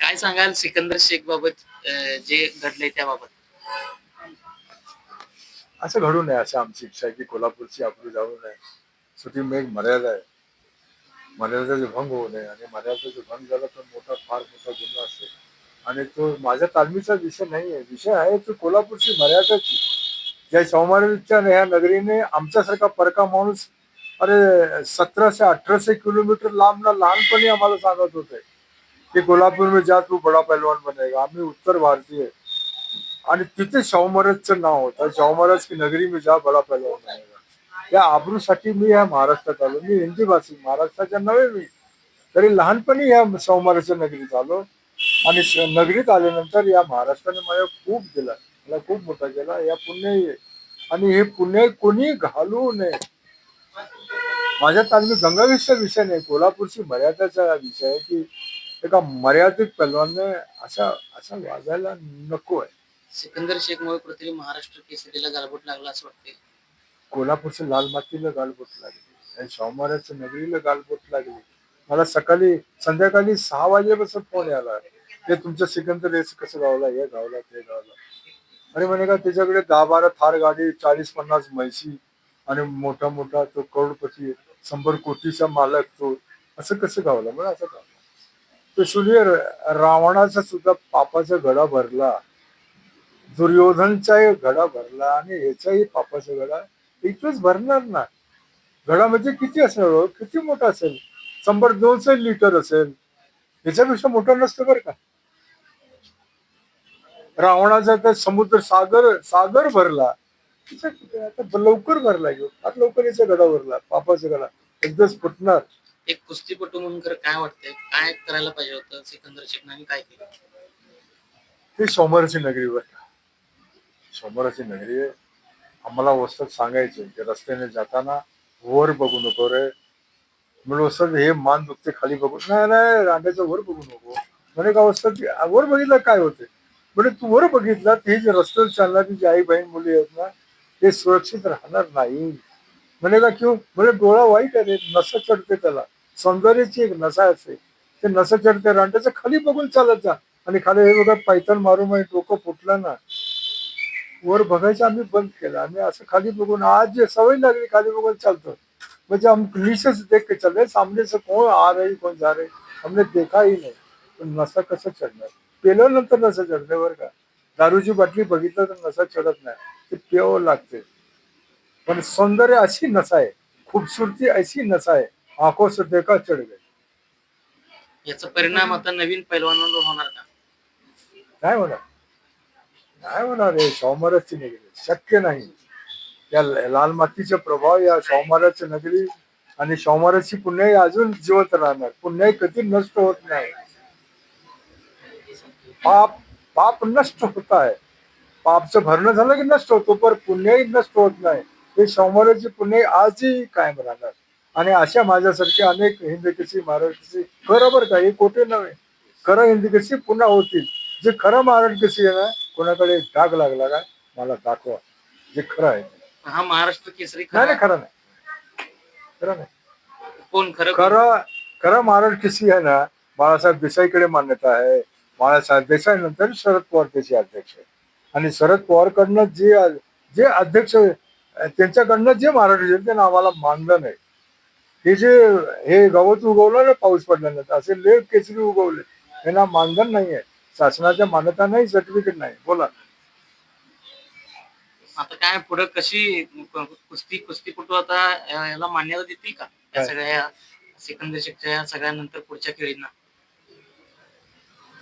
काय सांगाल सिकंदर शेख बाबत जे घडले त्याबाबत? असं घडू नये असं आमची इच्छा आहे की कोल्हापूरची आपली जाऊ नये. शेवटी एक मर्यादा आहे. मर्यादेचा भंग होऊ नये आणि मर्यादेचा भंग झाला तर मोठा फार मोठा गुन्हा असेल. आणि तो माझ्या तालमीचा विषय नाही आहे. विषय आहे तो कोल्हापूरची मर्यादाची. ज्या सौमारीच्या ह्या नगरीने आमच्यासारखा परका माणूस अरे सतराशे अठराशे किलोमीटर लांब ना लहानपणी आम्हाला सांगत होते. की कोल्हापूर मी जा तू बडा पहलवान बनेगा। आम्ही उत्तर भारतीय आणि तिथे शाहू महाराजचं नाव होतं. शाहू महाराज की नगरी मी जा बडा पहलवान बनेगा। या आबरूसाठी मी या महाराष्ट्रात आलो. मी हिंदी भाषिक महाराष्ट्राच्या नव्हे मी तरी लहानपणी या शाहू महाराजच्या नगरीत आलो. आणि नगरीत आल्यानंतर या महाराष्ट्राने मला खूप दिला. मला खूप मोठा केला. या पुण्य आहे. आणि हे पुण्य कोणी घालू नये. माझ्या तालमी गंगावीरचा विषय नाही. कोल्हापूरची मर्यादाचा विषय आहे की एका मर्यादित पैलवानने असा असा वागायला नको आहे सिकंदर शेख मुळे कुठेतरी महाराष्ट्र केसरीला गालबोट लागला असं वाटतंय. कोल्हापूरच्या लाल मातीला गालबोट लागली. आणि सोमवारच्या नगरीला गालबोट लागली. मला सकाळी संध्याकाळी सहा वाजेपासून फोन आला ते तुमचं सिकंदर रेस कसं गावला? हे गावला ते गावला. अरे म्हणे का त्याच्याकडे दहा बारा थार गाडी चाळीस पन्नास म्हैशी आणि मोठा मोठा तो करोडपती. शंभर कोटीचा मालक तो. असं कसं गावला? म्हणजे असं गावला. तो सूर्य रावणाचा सुद्धा पापाचा गडा भरला. दुर्योधनचाही घडा भरला आणि ह्याचाही पापाचा गडा इथंच भरणार ना? गडा म्हणजे किती असणार हो? किती मोठा असेल? शंभर दोनशे लिटर असेल. याच्यापेक्षा मोठा नसतं बरं का? रावणाचा तर समुद्र सागर सागर भरला. आता लवकर भरला घेऊ आता लवकर याचा गडा भरला. पापाचा गडा एकदाच फुटणार. एक कुस्तीपटू म्हणून खरं काय वाटतंय? काय करायला पाहिजे होतं? सिकंदर शेखनाने काय केलं? हे सोमवारची नगरीवर सोमवारची नगरी आहे. आम्हाला वस्तात सांगायचं की रस्त्याने जाताना वर बघू नको रे. म्हणजे वस्तात हे मान दुखते खाली बघू. नाही नाही रांड्याचं वर बघू नको. म्हणे का वस्तात वर बघितलं काय होते? म्हणजे तू वर बघितलं ते जे रस्त्यावर चालणारी जी आई बहीण मुली आहेत ना ते सुरक्षित राहणार नाही. म्हणे का क्यू? म्हणजे डोळा वाईट आहे रे. नसा चढते त्याला. सौंदर्याची एक नसा असते. ते नसा त्या रांड्याचं खाली बघून चालत जा. आणि खाली हे बघा पैथण मारून म्हणजे डोकं फुटलं ना. वर बघायचं आम्ही बंद केलं. आम्ही असं खाली बघून आज जे सवय लागली खाली बघून चालतो. म्हणजे हम नीचे देख के चल रहे सामने से कौन आ रही कौन जा रही? हमने देखा ही नाही. पण नसा कसं चढणार? पेल्यानंतर नसा चढते बरं का. दारूची बाटली बघितलं तर नसा चढत नाही. ते प्यावं लागते. पण सौंदर्य अशी नसा आहे. खूबसूरती अशी नसा आहे. आंखों से देखा चढ गए। याचा परिणाम आता नवीन पैलवानांवर होणार का? नाही होणार। नाही होणार हे सौमाराची नगरी शक्य नाही. या ल- लाल मातीचा प्रभाव या सौमाराच्या नगरी आणि सौमाराची पुण्याई अजून जिवंत राहणार. पुण्याई कधी नष्ट होत नाही. पाप पाप नष्ट होत आहे. पापचं भरणं झालं की नष्ट होतो पण पुण्याई नष्ट होत नाही. हे सौमाराची पुण्याई आजही कायम राहणार. आणि अशा माझ्यासारखे अनेक हिंदकेशी महाराष्ट्राची खरं बरं का? हे कोठे नव्हे. खरं हिंदकेशी पुन्हा होतील. जे खरं महाराष्ट्रकेशी आहे ना कोणाकडे डाग लागला का? मला दाखवा. जे खरं आहे. हा महाराष्ट्र केसरी नाही नाही खरा खरं नाही. खरं नाही. कोण? खरं खरं खरं महाराष्ट्र आहे ना बाळासाहेब देसाईकडे मान्यता आहे. बाळासाहेब देसाई नंतर शरद पवार त्याचे अध्यक्ष आहे आणि शरद पवारकडनं जे जे अध्यक्ष त्यांच्याकडनं जे महाराष्ट्र जनतेनं आम्हाला मानलं नाही. हे जे हे गवत उगवलं ना पाऊस पडल्यानंतर असे लेप केसरी उगवले. यांना मानधन नाही आहे शासनाच्या मान्यता नाही सर्टिफिकेट नाही. बोला. आता काय पुढे कशी कुस्ती कुस्तीपटू आता अं, याला मान्यता देतील का? या? सगळ्या सिकंदर शेखच्या या सगळ्यानंतर पुढच्या खेळींना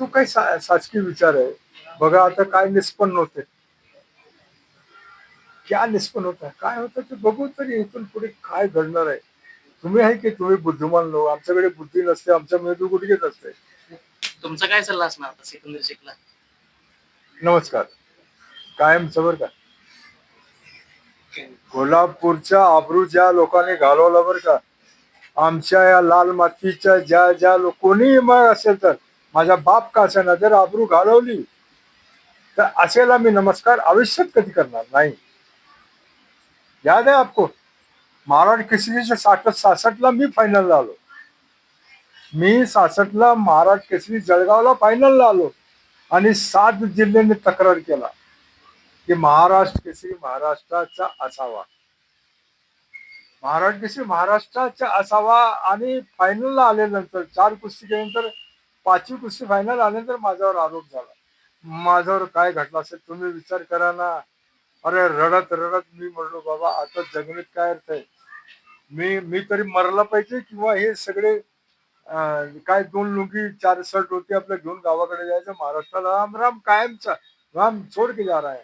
तो काही शासकीय विचार आहे. बघा आता काय निष्पन्न होते. क्या निष्पन्न होत? काय होतं ते बघू तरी इथून पुढे काय घडणार आहे. तुम्ही आहे की तुम्ही बुद्धिमान लोक? आमच्याकडे बुद्धी नसते आमच्या मेंदू गुडघेच असते? तुमचा काय सल्ला असणार आता सिकंदर शेखला नमस्कार. कायम बरं का? कोल्हापूरच्या आबरू ज्या लोकांनी घालवला बरं का? आमच्या या लाल मातीच्या ज्या ज्या लोक कोणीही मग असेल तर माझा बाप का असेल ना जर आबरू घालवली तर असेला मी नमस्कार आयुष्यात कधी करणार नाही. याद आहे आपको? महाराष्ट्र केसरीच्या साठ सासष्टला मी फायनलला आलो. मी सासष्टला महाराष्ट्र केसरी जळगावला फायनलला आलो. आणि सात जिल्ह्यांनी तक्रार केला. की महाराष्ट्र केसरी महाराष्ट्राचा असावा. महाराष्ट्र केसरी महाराष्ट्राचा असावा आणि फायनलला आल्यानंतर चार कुस्ती केल्यानंतर पाचवी कुस्ती फायनल आल्यानंतर माझ्यावर आरोप झाला. माझ्यावर काय घडलं असेल तुम्ही विचार करा ना. अरे रडत रडत मी म्हणलो बाबा आता जगण्यात काय अर्थ आहे? मी मी तरी मरला पाहिजे किंवा हे सगळे काय दोन लुंगी चार शर्ट होती आपल्या घेऊन गावाकडे जायचं. महाराष्ट्राला राम राम कायमचा राम छोड के जा रहा है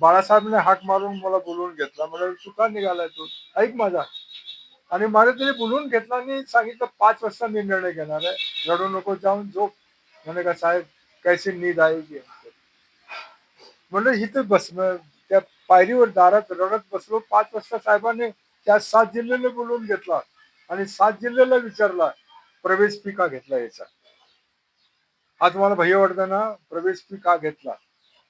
बाळासाहेबने हाक मारून मला बोलवून घेतला. मला तू का निघालाय तू. ऐक माझा. आणि मला तरी बोलवून घेतला आणि सांगितलं पाच वाजता मी निर्णय घेणार आहे. रडू नको जाऊन झोप. म्हणे का साहेब कैसे नीद आएगी म्हणलं इथे बस त्या पायरीवर दारात रडत बसलो. पाच वाजता साहेबांनी त्या सात जिल्ह्याला बोलवून घेतला आणि सात जिल्ह्याला विचारला प्रवेश फी का घेतला याचा? हा तुम्हाला भय वाटताना प्रवेश फी का घेतला?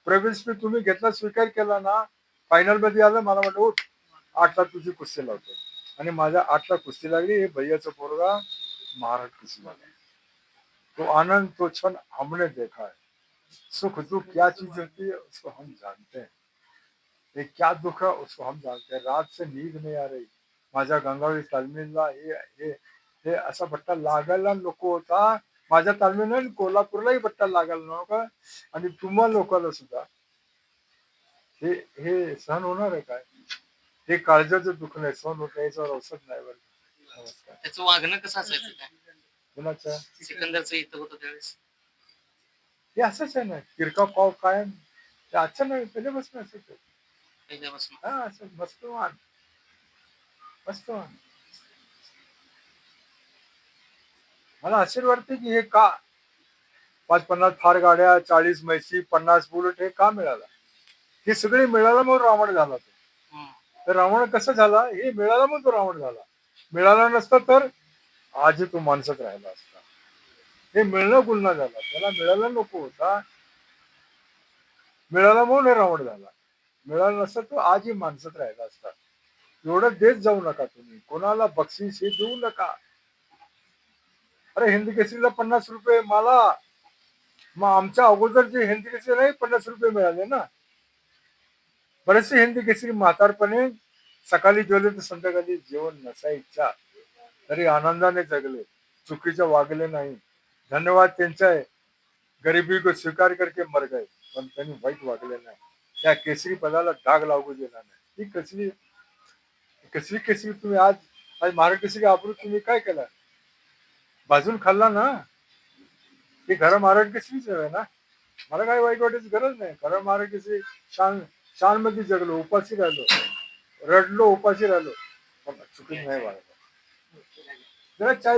प्रवेश फी तुम्ही घेतला स्वीकार केला ना फायनलमध्ये आलं मला म्हटलं उठ आठला तुझी कुस्ती लावतो आणि माझ्या आठला कुस्ती लागली हे भैयाचा पोरगा महाराष्ट्र कुस्ती लागला तो आनंद तो क्षण हमने देखा है. सुख दुख क्या चीज होती है उसको हम जानते हैं. ये क्या दुख है उसको हम जानते हैं। रात से नींद नहीं आ रही। माझ्या गंगावळी तालमीला हे हे हे असा बट्टा लागायला नको होता। माझ्या तालमीला कोल्हापूरलाही बट्टा लागायला नको आणि तुम्हा लोकांना सुद्धा. हे हे सहन होणार आहे काय? हे काळजाचं दुःख नाही सहन होत याच्यावर औषध नाही बरं त्याचं वागणं कसं असायचं काय कुणाचं? सिकंदरचं इथं होतं त्यावेळेस. हे असंच आहे ना किरका पाव कायम. ते आजचं नाही पहिल्यापासून असंच आहे. हा असं मस्तवान मला आश्चर्य वाटते की हे का? पाच पन्नास फार गाड्या चाळीस म्हैसी पन्नास बुलेट हे का मिळाला? हे सगळे मिळाला मग रावण झाला तो. तर रावण कसं झाला? हे मिळाला मग तो रावण झाला. मिळाला नसता तर आजही तो माणसात राहिला असता. हे मिळणं गुन्हा झाला. त्याला मिळायला नको होता. मिळाला म्हणून हे रावण झाला. मिळाला नसता तो आजही माणसात राहिला असता. एवढं देत जाऊ नका तुम्ही. कोणाला बक्षीस हे देऊ नका. अरे हिंदी केसरीला पन्नास रुपये मला. मग आमच्या अगोदर जे हिंदी केसरी नाही पन्नास रुपये मिळाले ना. बरेचसे हिंदी केसरी म्हातारपणे सकाळी जेवले तर संध्याकाळी जेवण नसायच्या तरी आनंदाने जगले. चुकीचे वागले नाही. धन्यवाद त्यांचा. आहे गरिबी को स्वीकार करके मर गए. पण त्यांनी वाईट वागले नाही. त्या केसरी पदाला डाग लागू दिला नाही. ही कसली कसली केसरी तुम्ही आज आज महाराष्ट्र केसरी आबरू तुम्ही काय केलं? भाजून खाल्ला ना? हे खरं महाराज केसरीच आहे ना? मला काय वाईट वाटायची गरज नाही. खरं महाराज केसरी शान शानमध्ये जगलो उपाशी राहिलो. रडलो उपाशी राहिलो. पण चुकी नाही वागलो जरा चाय